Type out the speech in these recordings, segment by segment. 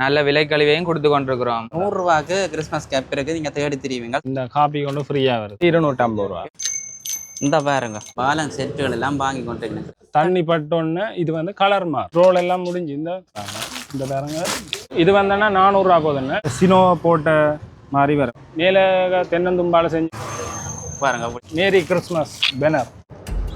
நல்ல விலைக்கழிவையும் கொடுத்து கொண்டிருக்கிறோம். நூறுரூவாக்கு கிறிஸ்மஸ் கேப் இருக்குது நீங்கள் தேடி திரிவீங்க. இந்த காப்பி கொண்டு ஃப்ரீயாக வருது. இருநூற்றம்பது ரூபா. இந்த பாருங்க பாலன் செட்டுகள் எல்லாம் வாங்கி கொண்டிருக்கேன். தண்ணி பட்டோன்னு இது வந்து கலர் மாறும். ரோல் எல்லாம் முடிஞ்சு இந்த பாருங்க. இந்த பாருங்க. இது வந்தோன்னா நானூறுரூவா போதுன்னு சினோ போட்ட மாதிரி வரும். மேலே தென்னந்தும்பால செஞ்சு பாருங்க merry Christmas banner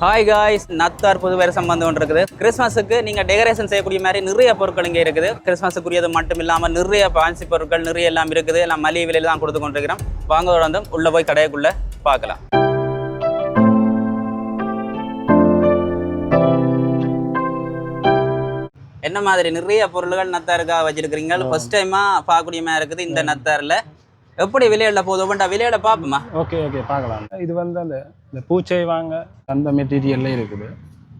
hi guys நத்தார் புது வருஷம் வந்து கொண்டு இருக்குது. கிறிஸ்மஸுக்கு நீங்கள் டெக்கரேஷன் செய்யக்கூடிய மாதிரி நிறைய பொருட்கள் இங்கே இருக்குது. கிறிஸ்மஸுக்குரியது மட்டும் இல்லாமல் நிறைய பான்சி பொருட்கள் நிறைய எல்லாம் இருக்குது. எல்லாம் மலிவு விலையில் தான் கொடுத்து கொண்டிருக்கிறோம். வாங்க வந்து உள்ளே போய் கடைக்குள்ளே பார்க்கலாம். என்ன மாதிரி நிறைய பொருள்கள் நத்தாருக்காக வச்சிருக்கிறீங்க? ஃபர்ஸ்ட் டைமா பார்க்கக்கூடிய மாதிரி இருக்குது இந்த நத்தாரில். எப்படி விளையாடல போதும் விளையாட பார்ப்போமா? ஓகே ஓகே பார்க்கலாம். இது வந்து அந்த இந்த பூச்சை வாங்க அந்த மெட்டீரியல்ல இருக்குது.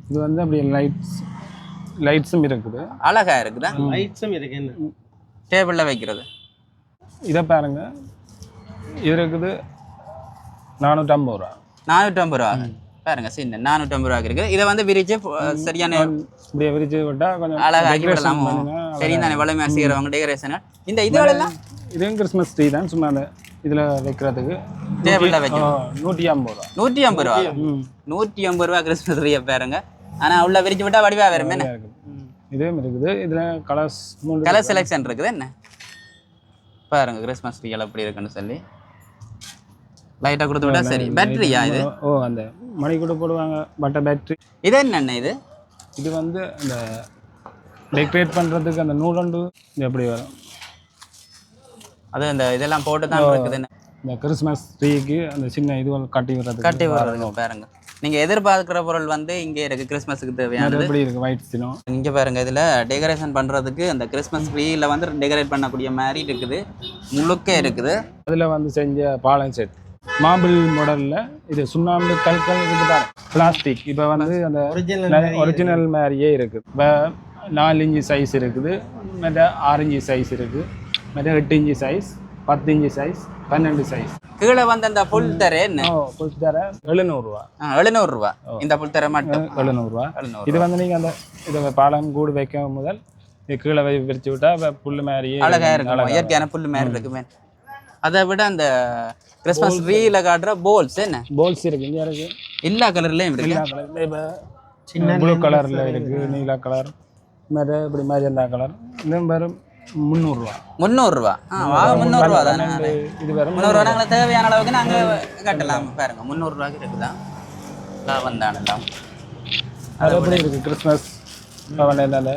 இது வந்து அப்படி லைட்ஸ் லைட்ஸும் இருக்குது. அழகா இருக்குதா? லைட்ஸும் இருக்கு டேபிளில் வைக்கிறது. இதை பாருங்க. இது இருக்குது நானூற்றம்பது ரூபா. நானூற்றம்பது ரூபா. பாருங்க சின்ன நானூற்றம்பது ரூபாய்க்கு இருக்குது. இதை வந்து விரிச்சு சரியான இப்படியே விரிச்சு விட்டா கொஞ்சம் decoration விடலாமோ. சரி தானே வளமையாக செய்கிறவங்க டெக்கரேஷன் இந்த இதுகளெல்லாம் இதுவும் கிறிஸ்மஸ் ட்ரீ தான் சும்மா அந்த இதில் வைக்கிறதுக்கு டேபிளில் வைக்க நூற்றி ஐம்பது ரூபா. நூற்றி ஐம்பது ரூபா. நூற்றி ஐம்பது ரூபா கிறிஸ்மஸ் ட்ரீயை பாருங்க. ஆனா உள்ள விரிச்சு விட்டா வடிவா வருமே என்ன? இருக்குது இதுவும் இருக்குது. இதில் கலர்ஸ் மூணு கலர் செலெக்ஷன் இருக்குது. என்ன? பாருங்க கிறிஸ்மஸ் ட்ரீகள் எப்படி இருக்குன்னு சொல்லி. லைட்டாக கொடுத்து விட்டா சரி. பேட்டரியா இது? ஓ அந்த மணி கூட போடுவாங்க. பட்டர் பேட்டரி இது என்னென்ன இது? இது வந்து அந்த டெக்கரேட் பண்ணுறதுக்கு அந்த நூலண்டு இது எப்படி வரும்? அது இந்த இதெல்லாம் போட்டு தான் இருக்குது என்ன இந்த கிறிஸ்மஸ் ட்ரீக்கு அந்த சின்ன இது கட்டி விடுறதுக்கு கட்டி வர்றதுங்க பாருங்க. நீங்க எதிர்பார்க்கிற பொருள் வந்து இங்கே இருக்கு. கிறிஸ்மஸுக்கு அது தேவையானது. எப்படி இருக்கு? ஒயிட் சினம் இங்க பாருங்க இதுல டெக்கரேஷன் பண்றதுக்கு அந்த கிறிஸ்மஸ் ட்ரீல வந்து டெக்கரேட் பண்ணக்கூடிய மாதிரி இருக்குது. முழுக்க இருக்குது. அதில் வந்து செஞ்ச பாலம் செட் மார்பிள் மாடலில் இது சுண்ணாம்பு கற்கள் இருக்குது பிளாஸ்டிக் இப்போ வந்து அந்த ஒரிஜினல் மாதிரியே இருக்குது இப்போ நாலு இன்ச்சு சைஸ் இருக்குது. மற்ற ஆறு இன்ச்சு சைஸ் இருக்குது. மற்ற எட்டு இன்ச்சு சைஸ் பத்து இன்ச்சு சைஸ் பன்னெண்டு சைஸ் கீழே வந்து அந்த புல் தர என்ன புதுசு தர எழுநூறுவா எழுநூறு ரூபா இந்த புல் தர மட்டும் எழுநூறுவா எழுநூறு இது வந்து நீங்கள் அந்த இதை பாலம் கூடு வைக்க முதல் இது கீழே வை விரிச்சு விட்டா புல்லு மாதிரியே அழகா இருக்கும் இயற்கையான புல் மாதிரி இருக்குமே அதை விட அந்த கிறிஸ்மஸ் ட்ரீல காட்டுற போல்ஸ் என்ன போல்ஸ் இருக்கு இங்கே இருக்கு எல்லா கலர்லயும் இருக்கு சின்ன ப்ளூ கலரில் இருக்கு நீலா கலர் மேலே இப்படி மேஜந்தா கலர் இதுவும் வெறும் முந்நூறுரூவா முந்நூறு ரூபா ஆ வாங்க முந்நூறு ரூபா தானே. இது வெறும் முந்நூறு ரூபா நாங்கள் தேவையான அளவுக்கு நாங்க கட்டலாம். பாருங்க முந்நூறு ரூபாய்க்கு இருக்குதா? லாபம் தானெல்லாம் அது எப்படி இருக்கு கிறிஸ்மஸ்? பவனால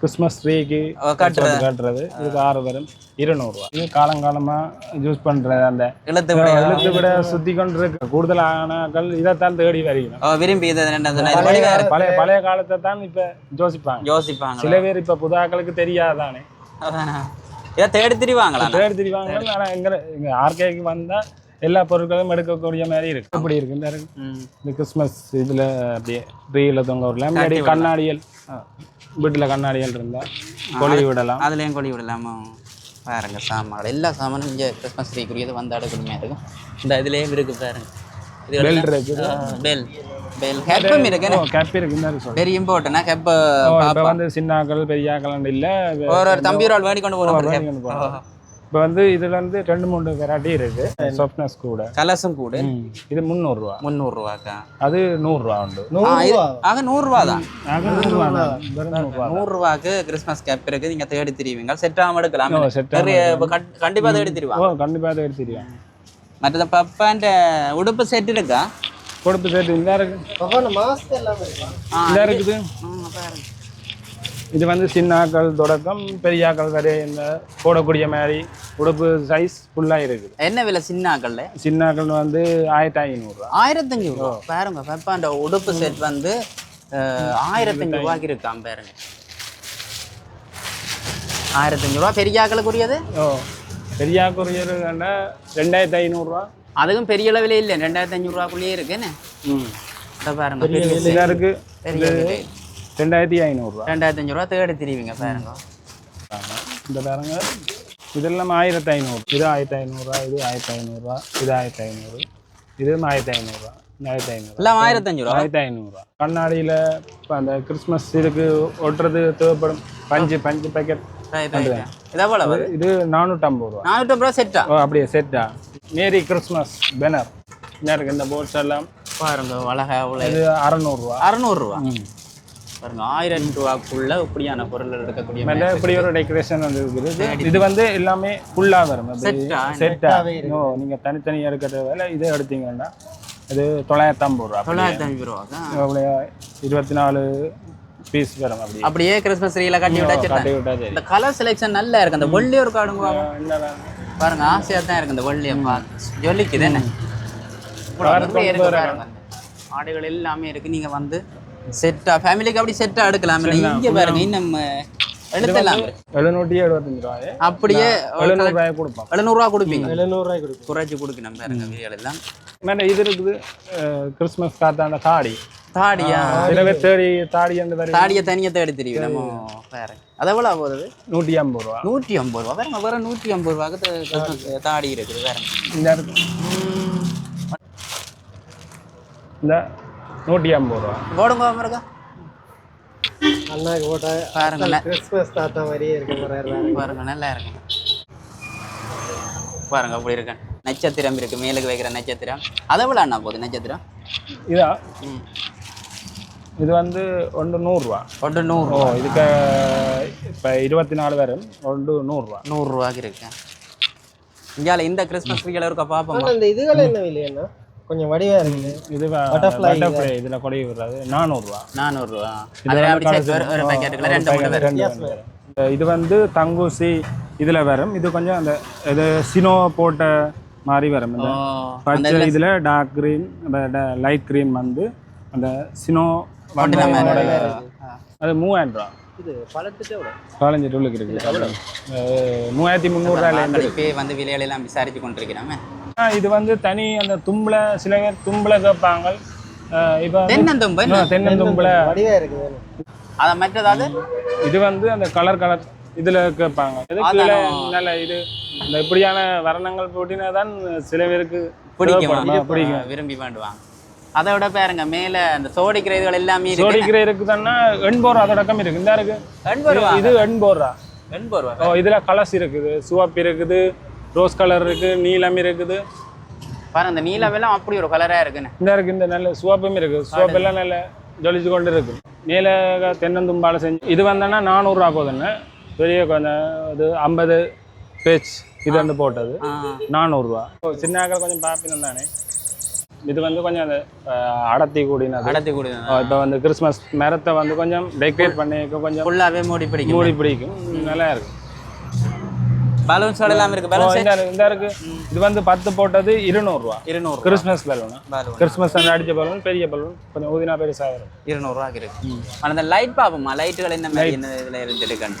கிறிஸ்மஸ் ட்ரீக்கு கட்டுறது. கட்டுறது. இதுக்கு ஆறு வரும் இருநூறுவா. இது காலங்காலமாக யூஸ் பண்ணுற அந்த இழுத்து விட எழுத்து விட சுத்தி கொண்டு இருக்கு கூடுதலானாக்கள் இதைத்தான் தேடி வருகிறோம். விரும்பி. பழைய பழைய காலத்தை தான் இப்ப யோசிப்பாங்க. யோசிப்பாங்க சில பேர் இப்ப புதாக்களுக்கு தெரியாதானே. இதை தேடி திரிவாங்களா? தேடி தெரிவாங்க ஆனா எங்க எங்க ஆர்கேக்கு வந்தா எல்லா பொருட்களும் எடுக்கக்கூடிய மாதிரி இருக்கு. எப்படி இருக்கு. இந்த இருக்கு. இந்த கிறிஸ்மஸ் இதுல அப்படியே ட்ரீல தொங்க விடலாம். முன்னாடி கண்ணாடிகள் வீட்டுல கண்ணாடிகள் இருந்தா கொழி விடலாம். அதுலேயும் கொடி விடலாமா. பாருங்க சாமான். எல்லா சாமானும் இங்கே கிறிஸ்மஸ் ட்ரீக்குரியது வந்து அடுக்கணுமே இருக்கும் இந்த இதுலேயும் இருக்கு பாருங்க. இது பெல் இருக்குது பெல் பெல் ஹெப்பம் இருக்கு ஓ கேப் இருக்கு. இருக்கு வந்து சின்னாக்கள் பெரியாக்கள் இல்ல ஒரு ஒரு தம்பி ஒரு வேடி கொண்டு போகிறோம் இப்போ வந்து இதுல வந்து ரெண்டு மூணு வெரைட்டி இருக்கு. சாஃப்ட்னஸ் கூட. கலர்ஸும் கூட. இது முந்நூறுரூவா. முந்நூறுரூவாக்கா? அது நூறுரூவா உண்டு. ஆக நூறுரூவா தான். நூறுரூவா. நூறுரூவாக்கு கிறிஸ்மஸ் கேப் இருக்கு. நீங்க தேடி திரிவீங்க. செட் ஆகாம எடுக்கலாம். கண்டிப்பா தேடி திரிவாங்க. ஓ கண்டிப்பாக அதை எடுத்துருவேன் மற்றது பப்பாண்ட உடுப்பு செட் இருக்கா? கொடுப்பு சேர்த்து இந்த இருக்கு. இருக்குது. இது வந்து சின்னாக்கள் தொடக்கம் பெரியாக்கள் வரை இந்த போடக்கூடிய மாதிரி உடுப்பு சைஸ் ஃபுல்லாக இருக்குது. என்ன விலை சின்ன ஆக்கள்ல சின்னாக்கள் வந்து ஆயிரத்தி ஐநூறுரூவா ஆயிரத்தஞ்சு ரூபா? பாருங்க பப்பாண்ட உடுப்பு செட் வந்து ஆயிரத்தஞ்சு ரூபாய்க்கு இருக்காம் பாருங்க. ஆயிரத்தஞ்சு ரூபா பெரிய ஆக்களுக்குரியது ஓ பெரியாக்குரியர் கண்டா ரெண்டாயிரத்தி ஐநூறுரூவா அதுவும் பெரிய அளவிலே இல்லை ரெண்டாயிரத்தி அஞ்சூறு ரூபாக்குள்ளேயே இருக்கு என்ன? ம். பாருங்க பெரிய இதாக இருக்கு. பெரிய விலை. ரெண்டாயிரத்தி ஐநூறுரூவா ரெண்டாயிரத்தி அஞ்சு ரூபா தேடி திரிவீங்க பாருங்க. இந்த பாருங்க. இதெல்லாம் ஆயிரத்தி ஐநூறு. இது ஆயிரத்தி ஐநூறுரூவா இது ஆயிரத்தி ஐநூறுரூவா இது ஆயிரத்தி ஐநூறு. இதுவும் ஆயிரத்தி ஐநூறுரூவா ஆயிரத்தி ஐநூறு எல்லாம் ஆயிரத்தஞ்சு ரூபா ஆயிரத்தி ஐநூறுரூவா கண்ணாடியில் இப்போ அந்த கிறிஸ்மஸ் இதுக்கு ஒட்டுறது தேவைப்படும். பஞ்சு பஞ்சு பேக்கெட் இது இது நானூற்றம்பது ரூபா. நானூற்றம்பது ரூபா செட்டா அப்படியே செட்டா மேரி கிறிஸ்மஸ் பேனர் என்ன இருக்கு இந்த போர்ட்ஸ் எல்லாம். பாருங்க அழகா இது அறநூறுவா. அறநூறுவா. பாருங்க ஆயிரம் ரூபாக்குள்ள இப்படியான பொருள் இருக்கக்கூடிய மேலே இப்படி ஒரு டெக்கரேஷன் வந்து இருக்குது. இது வந்து எல்லாமே ஃபுல்லாக வரும். செட்டா ஓ நீங்கள் தனித்தனியாக இருக்கிற வேலை இதை எடுத்தீங்கன்னா இது தொள்ளாயிரத்தி ஐம்பது ரூபா. தொள்ளாயிரத்தி ஐம்பது ரூபா இருபத்தி நாலு பீஸ் வரும் அப்படி அப்படியே கிறிஸ்மஸ் ட்ரீல கட்டி விட்டா காட்டி விட்டா சரி இந்த கலர் செலெக்ஷன் நல்லா இருக்கு. அந்த வெள்ளி ஒரு காடுங்க பாருங்க ஆசையா தான் இருக்கு இந்த வெள்ளியை பார்த்து ஜொலிக்குது என்ன? ஆடைகள் எல்லாமே இருக்கு. நீங்க வந்து செட்டா ஃபேமிலிக்கு அப்படி செட்டா எடுக்கலாம். இங்க பாருங்க இன்னும் எழுத்தெல்லாம். இருக்கு. எழுநூற்றி எழுபத்தஞ்சு ரூபாய். அப்படியே எழுநூறு ரூபாய் கொடுப்போம் எழுநூறு ரூபா கொடுப்பீங்க. கொடுக்கும் குறைச்சி கொடுக்கணும் பாருங்க வீடியோ எல்லாம் மேலே இது இருக்குது அஹ், கிறிஸ்மஸ் காத்தாண்ட தாடி. தாடியா? தேடி தாடி அந்த தாடியை தனியாக தேடி தெரியும். நம்ம வேற. அது எவ்வளோ போகுது நூற்றி ஐம்பது ரூபா. நூற்றி ஐம்பது ரூபா. வேற வேற நூற்றி ஐம்பது கிறிஸ்மஸ் தாடி இருக்குது வேற. இந்த நூற்றி ஐம்பது ரூபா. போடுங்க இருக்கா அண்ணாக்கு போட்டா பாருங்க கிறிஸ்மஸ் தாத்தா மாதிரியே இருக்க பாருங்க நல்லா இருக்கு. பாருங்க அப்படி இருக்கு. நட்சத்திரம் இருக்கு மேலுக்கு வைக்கிற நட்சத்திரம். அதை விட அண்ணா போகுது நட்சத்திரம். இதா? இது வந்து ஒன்று நூறுரூவா. ஒன்று நூறு ஓ இதுக்கு இப்போ இருபத்தி நாலு வரும் ஒன்று நூறுரூவா. நூறுரூவாக்கு இருக்கு. இந்தியாவில் இந்த கிறிஸ்மஸ் இருக்க பார்ப்போம் இந்த இதுகள் என்ன விலையண்ணா கொஞ்சம் வடிவா இருக்குது. இது Butterfly பட்டர்ஃப்ளை இதில் கொடி விடுறது நானூறுரூவா நானூறுரூவா அதில் அப்படி சேர்த்து ஒரு- ஒரு பேக்கெட்டுக்குள்ள ரெண்டு மூணு வரும். இது வந்து தங்கூசி இதில் வரும். இது கொஞ்சம் அந்த இது சினோ போட்ட மாதிரி வரும். இந்த பச்சை இதில் டார்க் க்ரீன் லைட் க்ரீன் வந்து அந்த சினோ அது மூவாயிரம் ரூபா. பதினஞ்சு டூலுக்கு இருக்குது அஹ், மூவாயிரத்தி இப்போ வந்து விலைகள் எல்லாம் விசாரிச்சு கொண்டிருக்கிறோமே இது வந்து தனி அந்த தும்பளை சில பேர் தும்பளை கேட்பாங்க. இப்போ தென்னந்தும்பு என்ன? தென்னந்தும்பளை வடிவா இருக்குது அதை மற்றதாவது இது வந்து அந்த கலர் கலர் இதுல கேட்பாங்க. இதுக்கு நல்ல இது இந்த இப்படியான வர்ணங்கள் போட்டினா தான் சில பேருக்கு பிடிக்கும். பிடிக்கும் விரும்பி வேண்டுவாங்க அதை விட பாருங்க மேல அந்த சோடிக்கிற இதுகள் எல்லாமே இருக்கு. சோடிக்கிற இருக்குதுன்னா எண்பது ரூபா அதோடக்கம் இருக்கு. இந்த இருக்கு. இது எண்பது ரூபா. ஓ இதுல கலர்ஸ் இருக்குது சிவப்பு இருக்குது ரோஸ் கலர் இருக்கு நீலம் இருக்குது. பாருங்க இந்த நீலவெல்லாம் அப்படி ஒரு கலரா இருக்குன்னு. இந்த இருக்கு இந்த நல்ல சிவப்பும் இருக்கு. சிவப்பு எல்லாம் நல்ல ஜொலிச்சு கொண்டு இருக்கு. மேலே தென்னந்தும்பால செஞ்சு இது வந்தோன்னா நானூறுரூவா போதுன்னு. பெரிய கொஞ்சம் இது ஐம்பது பேஜ் இது வந்து போட்டது. நானூறுரூவா சின்ன ஆக்கள் கொஞ்சம் பார்ப்பினம் தானே? இது வந்து கொஞ்சம் அந்த அஹ், அடர்த்தி கூடினது. அடர்த்தி கூடிய இப்போ வந்து கிறிஸ்மஸ் மரத்தை வந்து கொஞ்சம் டெக்கரேட் பண்ணிக்க கொஞ்சம் ஃபுல்லாவே மூடி பிடிக்கும் மூடி பிடிக்கும். நல்லா இருக்கு. பலூன்ஸ் எல்லாம் இருக்கு. பலூன்ஸ் இந்த இருக்கு, இந்த இது வந்து பத்து போட்டது இருநூறுவா. இருநூறு கிறிஸ்மஸ் பலூன் கிறிஸ்மஸ் அந்த அடிச்ச பலூன் பெரிய பலூன் கொஞ்சம் ஊதினா பெருசாக வரும். இருநூறுவாக்கு இருக்கு. இந்த லைட் பார்ப்போமா லைட்டுகள் என்ன மாதிரி என்ன இதுல இருந்துருக்கான்னு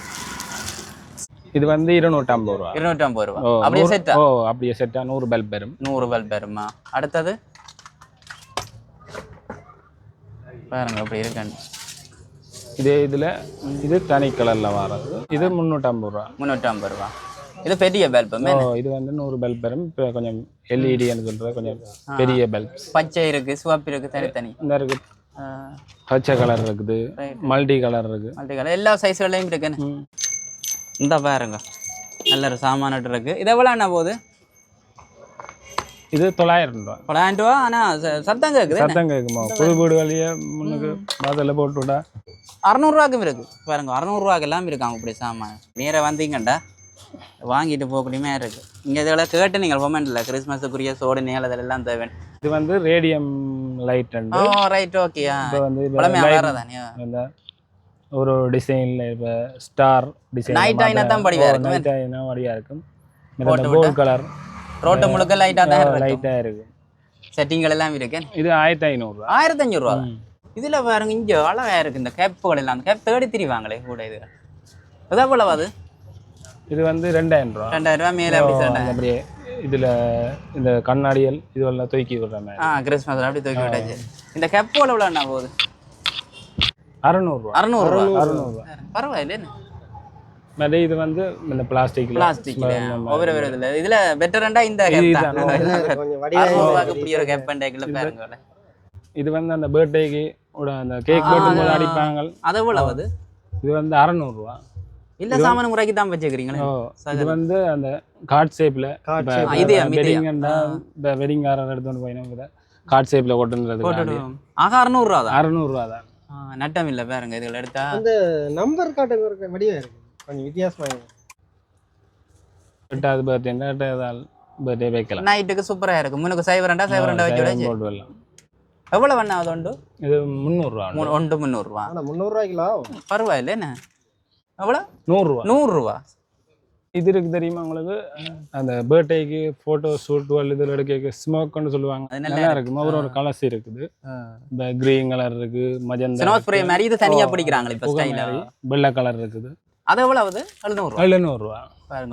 இது வந்து இருநூற்றம்பது ரூபா. இருநூற்றம்பது ரூபா. அப்படியே செட்டா ஓ அப்படியே செட்டா நூறு பல்ப் வரும் நூறு பல்ப் வருமா அடுத்தது? பாருங்க அப்படி இருக்கான்னு இதே இதுல இது தனி கலர்ல வர்றது. இது முந்நூற்றம்பது ரூபா. முந்நூற்றம்பது ரூபா. இது பெரிய பல்ப் இது வந்து நூறு பல்ப் வரும். இப்போ கொஞ்சம் எல்இடின்னு சொல்றது கொஞ்சம் பெரிய பல்ப்ஸ் பச்சை இருக்கு சிவப்பு இருக்கு தனித்தனி. இந்த இருக்கு. பச்சை கலர் இருக்குது. மல்டி கலர் இருக்கு. மல்டி கலர் எல்லா சைஸ்களையும் இருக்குன்னு ம். இந்த பாருங்க. நல்ல ஒரு சாமானட்டு இருக்கு. இது எவ்வளோ என்ன போகுது? இது தொள்ளாயிரம் ரூபா. தொள்ளாயிரம் ரூபா? ஆனா சத்தம் கேட்குது சத்தம் கேட்குமா புது வீடு வழியே முன்னுக்கு வாசல்ல போட்டு விட்டா? அறநூறுவாக்கும் இருக்கு. பாருங்க அறநூறுவாக்கு எல்லாம் இருக்காங்க இப்படி சாமான். நேராக வந்தீங்கண்டா. வாங்கிட்டு போகக்கூடியமே இருக்கு. இங்கே இதெல்லாம் கேட்டு நீங்கள் பொமெண்ட்ல கிறிஸ்மஸுக்குரிய சோடு நேல் அதெல்லாம் தேவை இது வந்து ரேடியம் லைட் ஓ ரைட் இப்போ வந்து இந்த ஒரு டிசைன்ல இப்போ ஸ்டார் டிசைன் Night ஆயினா தான் படிவா இருக்கும். நைட் ஆயினா வடிவா இருக்கும். கோல்ட் கலர் ரோட்டு முழுக்க லைட்டாக தான் இருக்கும். லைட்டா இருக்கு. செட்டிங்கள் எல்லாம் இருக்கு. இது ஆயிரத்தி ஐநூறுரூவா ஆயிரத்தி அஞ்சூறு ரூபா? இதுல பாருங்க இங்க அழகா இருக்கு. இந்த கேப்புகள் எல்லாம். கேப் தேடி திரிவாங்களே கூட இது. எதா போலவா அது? இது வந்து ரெண்டாயிரம் ரூபா. ரெண்டாயிரம் ரூபாய் மேல அப்படியே இதுல இந்த கண்ணாடிகள் இதெல்லாம் தூக்கி விடுற மாதிரி ஆ கிறிஸ்மஸ் அப்படி தூக்கி விட்டாச்சு. இந்த கேப்போல எவ்வளோ என்ன போகுது? அறுநூறுவா. அறநூறுவா. அறுநூறுவா. பரவாயில்ல மற்ற இது வந்து இந்த பிளாஸ்டிக்ல பிளாஸ்டிக் ஒவ்வொரு ஒரு இதுல. இதுல பெட்டரண்டா இந்த அறுநூறுவாக்கு இப்படி ஒரு கேப் பண்டைக்குள்ள பாருங்க இது வந்து அந்த பர்த்டேக்கு அந்த கேக் போது அடிப்பாங்க. அது எவ்வளவு அது இது வந்து அறநூறுவா. இல்ல சாமான முறைக்கு தான் வச்சுக்கிறீங்களே? ஓ இது வந்து அந்த கார்ட் ஷேப்ல இதே, இதே. வெட்டிங்கண்டா ஆ. இப்போ வெட்டிங்காரர் எடுத்துட்டு போயினா கார்ட் ஷேப்ல கொட்டுன்றது போட்டு ஆக அறுநூறுவா தான். அறநூறுவா தான். ஆ, நட்டம் இல்ல பாருங்க இதுல எடுத்தா. நம்பர் காட்டுங்க இருக்க வடிவா இருக்கு. கொஞ்சம் வித்தியாசமா இருக்கு. எட்டாவது பர்த்டே எட்டாவது பர்த்டே வைக்கலாம். நைட்டுக்கு சூப்பரா இருக்கும் முன்னுக்கு சைவர் ரெண்டா சைவர் ரெண்டா வச்சு விடாச்சு போட்டு வரலாம். எவ்வளவு வேணா அது உண்டு? இது முந்நூறுரூவா ஒன்று முந்நூறுரூவா ஆனா முந்நூறு ரூபாய்க்குல ஆகும் பரவாயில்ல என்ன? எவ்வளோ நூறுரூவா. நூறுரூவா. இது இருக்கு தெரியுமா உங்களுக்கு? அந்த பர்த்டேக்கு ஃபோட்டோ ஷூட் இதில் எடுக்க ஸ்மோக்னு சொல்லுவாங்க. நல்லா இருக்கும் ஒரு ஒரு கலர்ஸ் இருக்குது. இந்த கிரீன் கலர் இருக்கு மஜந்தா ஸ்ப்ரே மாதிரி இது தனியா ஓ, பிடிக்கிறாங்களே இப்போ வெள்ளை கலர் இருக்குது. அது எவ்வளவு எழுநூறுவா எழுநூறுவா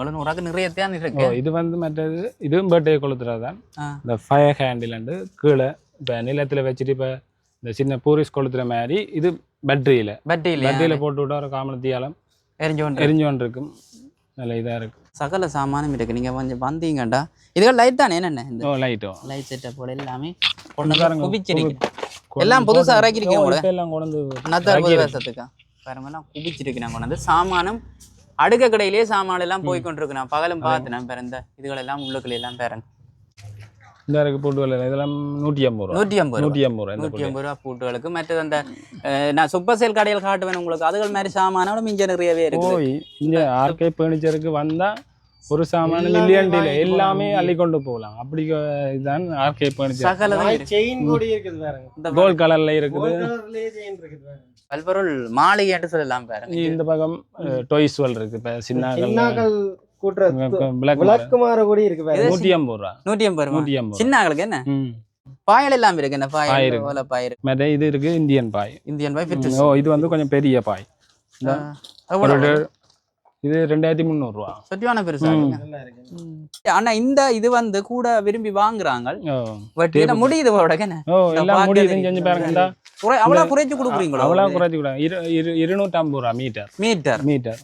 எழுநூறுவாக்கு நிறைய தேன் இருக்கு. இது வந்து மற்றது இதுவும் பர்த்டே கொளுத்துறது? தான். இந்த ஃபயர் ஹேண்டில் கீழே இப்போ நிலத்தில் வச்சுட்டு இப்போ இந்த சின்ன பூரிஸ் கொளுத்துற மாதிரி இது பேட்டரியில் பட்டி இல்லையா பேட்டரியில் போட்டு விட்டா ஒரு காமனத்தியாலம் எரிஞ்சு கொண்டு எரிஞ்சு கொண்டு இருக்கும் நல்ல இதாக இருக்கும் சகல சாமானும் இருக்கு. நீங்க கொஞ்சம் வந்தீங்கடா. இதுகள் லைட் தானே? என்னென்ன இந்த லைட்டோ லைட் செட்டப் போல எல்லாமே கொண்டு குவிச்சிருக்கு. எல்லாம் புதுசா இறக்கிருக்கீங்க கூட எல்லாம் கொண்டு நத்தார் புது இறக்கியிருக்கு. வேஷத்துக்கா பாருங்க எல்லாம் குவிச்சிருக்கு. நான் கொண்டு வந்து சாமானும் அடுக்க கடையிலேயே சாமான் எல்லாம் போய் கொண்டிருக்கு. நான் பகலும் பார்த்தேன் பாரு இந்த இதுகள் எல்லாம் உள்ளுக்குள்ள எல்லாம் பாருங்க. இந்த இருக்கு போட்டு வரல இதெல்லாம் நூற்றி ஐம்பது ரூபா. நூற்றி ஐம்பது ரூபா. நூற்றி ஐம்பது ரூபா இந்த நூற்றி ஐம்பது ரூபா பூட்டுகளுக்கு மற்றது அந்த நான் சூப்பர் சேல் கடையில் காட்டுவேன் உங்களுக்கு. அதுகள் மாதிரி சாமானோட மிஞ்ச நிறையவே இருக்கு போய் இங்க ஆர்கே ஃபர்னிச்சருக்கு வந்தா ஒரு சாமான எல்லாமே மில்லியன் வாங்கி எல்லாமே போகலாம். அள்ளி கொண்டு போகலாம். அப்படி இதுதான் ஆர்கே ஃபர்னிச்சர் சகலதான் இருக்கு. செயின் கூட இருக்குது பாருங்க. இந்த கோல்ட் கலர்ல இருக்குது. பல்பொருள் மாளிகைன்னு சொல்லலாம் பாருங்க. இந்த பக்கம் டொய்ஸ் வேல் இருக்கு. சின்னாக்கள் கூட்டுற விளக்குமாறு. கூட இருக்கு பாருங்க நூற்றி ஐம்பது ரூபா. நூற்றி ஐம்பது ரூபா. நூற்றி ஐம்பது சின்ன ஆளுக்கு என்ன? ம். பாயல் எல்லாம் இருக்கு. என்ன பாய். ஓல பாய் இருக்கு. இது இருக்கு இந்தியன் பாய். இந்தியன் பாய் ஓ இது வந்து கொஞ்சம் பெரிய பாய். இது ரெண்டாயிரத்தி முந்நூறுரூவா சத்தியான பெருசா ம். இருக்குங்க. நல்லா இருக்கு. ஆனா இந்த இது வந்து கூட விரும்பி வாங்குறாங்க. பட் முடியுது ஓ எல்லாம் பாக்க முடியுது தெரியுது. செஞ்சு பாருங்க அவ்வளவு குறைச்சு கொடுக்குறீங்களோ அவ்வளோ குறைச்சி இருநூற்றம்பது ரூபா மீட்டர் மீட்டர் மீட்டர்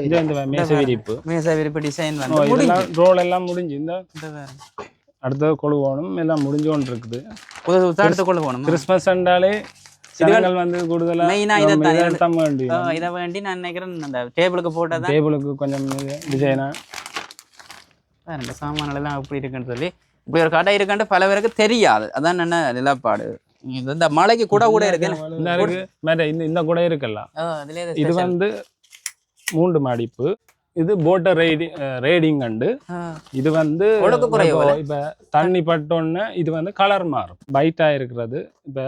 இது மேச விரிப்பு. மேசா விருப்ப டிசைன் வந்து ரோல் எல்லாம் முடிஞ்சு. இந்த. அடுத்தது கொழுவோணும் எல்லாம் முடிஞ்சு கொண்டு இருக்குது எடுத்துக்கொள்ள போகணும் கிறிஸ்மஸ் என்றாலே ஜனங்கள் வந்து கூடுதலா இதை- வேண்டி இதை வேண்டி நான் நினைக்கிறேன் அந்த டேபிளுக்கு போட்டதான் டேபிளுக்கு கொஞ்சம் டிசைனா பாருங்க சாமான்கள் எல்லாம் எப்படி இருக்குன்னு சொல்லி. இப்படி ஒரு கடை இருக்குன்ட்டு பல பேருக்கு தெரியாது. அதான் என்ன நிலப்பாடு. இந்த மலைக்கு கூட கூட இருக்கு? இந்த இருக்கு. மேல இந்த இந்த கூட இருக்குல்ல. இது. வந்து மூன்று மாடிப்பு. இது போட்ட ரைடிங் ரேடிங் கண்டு ஆ, இது வந்து இப்போ தண்ணி பட்டோன்னே இது வந்து கலர் மாறும். பைட்டா இருக்கிறது. இப்ப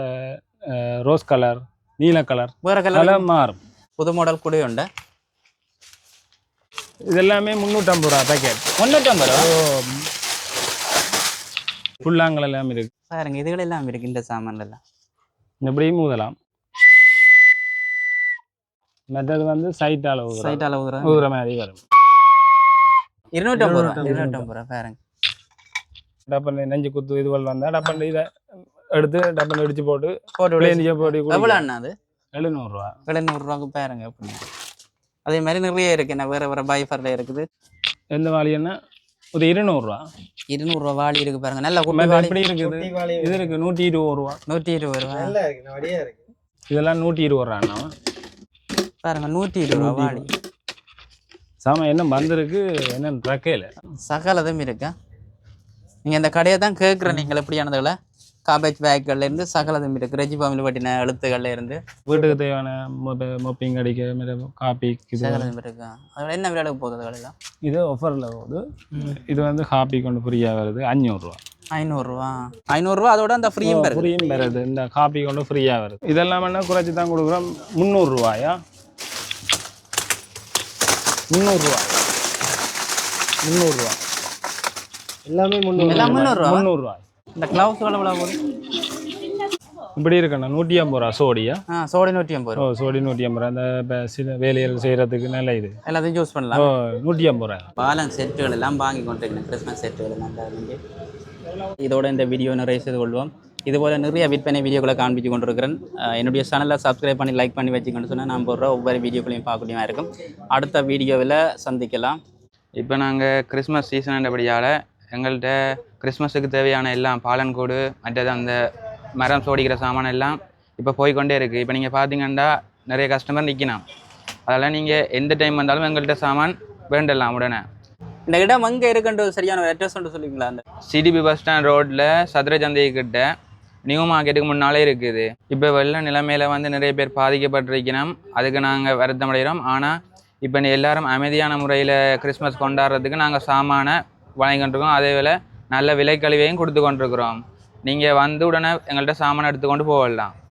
ரோஸ் கலர் நீல கலர் வேற கலர் கலர் மாறும். புது மாடல் கூட உண்டு. இது எல்லாமே முந்நூற்றம்பது ரூபா பேக்கெட் முன்னூற்றம்பது ரூபா? புல்லாங்கல் எல்லாம் இருக்கு. பாருங்க இதுகள் எல்லாம் இருக்கு இந்த சாமான்ல எல்லாம் இப்படியும் ஊதலாம். மற்றது வந்து சைட் அளவு சைட் அளவு ஊதுற மாதிரி வரும். இருநூற்றம்பது ரூபா இருநூற்றம்பது ரூபா. பாருங்க. டப்பன் நெஞ்சு குத்து இதுவல் வந்தா டப்பன் இதை எடுத்து டப்பன் இடிச்சு போட்டு போட்டு போட்டு எவ்வளோ அண்ணா அது? எழுநூறுவா. எழுநூறுவாக்கு பாருங்க அப்படி அதே மாதிரி நிறைய இருக்கு என்ன வேற வேற பைஃபர்ல இருக்குது. எந்த வாளின்னா ஒரு இருநூறுவா. இருநூறுவா வாளி இருக்கு பாருங்க. நல்ல எப்படி இருக்குது? இது இருக்கு நூற்றி இருபது ரூபா. நூற்றி இருபது ரூபா. நல்லா இருக்கு வடியா இருக்கு. இதெல்லாம் நூற்றி இருபது ரூபா அண்ணா. பாருங்க நூற்றி இருபது ரூபா வாளி சாம என்ன வந்திருக்கு? என்ன ட்ரக்கையில் சகலதும் இருக்கா? நீங்க இந்த கடையை தான் கேட்குற நீங்கள் எப்படியானதுல காபேஜ் பேக்கள்ல இருந்து சகலதும் இருக்கு. ரெஜி பாமில் பட்டின எழுத்துக்கள்ல இருந்து வீட்டுக்கு தேவையான மொப்பிங் அடிக்க மாதிரி காப்பி சகலதும் இருக்கா. அதோட என்ன விலைக்கு போகுது அதெல்லாம் இது ஆஃபரில் போகுது. இது வந்து காப்பி கொண்டு ஃப்ரீயாக வருது. அஞ்சூறுரூவா ஐநூறுரூவா. ஐநூறுரூவா அதோட அந்த ஃப்ரீயும் ஃப்ரீயும் வருது இந்த காப்பி கொண்டு ஃப்ரீயாக வருது. இதெல்லாம் வேணா குறைச்சி தான் கொடுக்குறோம்? முந்நூறுரூவாயா? முந்நூறுரூவா. முந்நூறுரூவா. எல்லாம் முந்நூறுரூவா? முந்நூறுரூவா. இந்த கிளவுஸ் எவ்வளோ போகுது? இப்படி இருக்கண்ணா நூற்றி ஐம்பது ரூபா சோடியா? ஆ சோடி நூற்றி ஐம்பது ஓ சோடி நூற்றி ஐம்பது ரூபா. அந்த சில வேலைகள் செய்கிறதுக்கு நல்ல இது. எல்லாத்தையும் யூஸ் பண்ணலாம். ஓ நூற்றி ஐம்பது ரூபா. பாலன் செட்டுகள் எல்லாம் வாங்கி கொண்டிருக்கேன் கிறிஸ்மஸ் செட்டுகள் எல்லாம். இதோட இந்த வீடியோ நிறைய செய்து கொள்வோம். இதுபோல் நிறைய விற்பனை வீடியோக்களை காண்பித்து கொண்டிருக்கிறேன். என்னுடைய சேனலை சப்ஸ்கிரைப் பண்ணி லைக் பண்ணி வச்சுக்கணும்னு சொன்னால் நான் போடுற ஒவ்வொரு வீடியோக்களையும் பார்க்கக்கூடியமாக இருக்கும். அடுத்த வீடியோவில் சந்திக்கலாம். இப்போ நாங்கள் கிறிஸ்மஸ் சீசன்ன்றபடியால் எங்கள்கிட்ட கிறிஸ்மஸுக்கு தேவையான எல்லாம் பாலன்கோடு மற்றது அந்த மரம் சோடிக்கிற சாமான் எல்லாம் இப்போ போய்க்கொண்டே இருக்குது இப்போ நீங்கள் பார்த்தீங்கன்னா நிறைய கஸ்டமர் நிற்கணும் அதெல்லாம் நீங்கள் எந்த டைம் வந்தாலும் எங்கள்கிட்ட சாமான் வேண்டலாம் உடனே. இந்த இடம் எங்கே இருக்குன்றது சரியான ஒரு அட்ரஸ் சொல்லுவீங்களா? அந்த சிடிபி பஸ் ஸ்டாண்ட் ரோட்டில் சதுர சந்தை கிட்ட நியூ மார்க்கெட்டுக்கு முன்னாலே இருக்குது. இப்போ வெள்ள நிலைமையில வந்து நிறைய பேர் பாதிக்கப்பட்டிருக்கணும் அதுக்கு நாங்கள் வருத்தமடைகிறோம். ஆனால் இப்போ எல்லாரும் அமைதியான முறையில் கிறிஸ்மஸ் கொண்டாடுறதுக்கு நாங்கள் சாமானை வழங்கி கொண்டிருக்கோம் அதே வேளை நல்ல விலைக்கழிவையும் கொடுத்து கொண்டிருக்கிறோம் நீங்கள் வந்து உடனே எங்கள்கிட்ட சாமான் எடுத்துக்கொண்டு போகலாம்.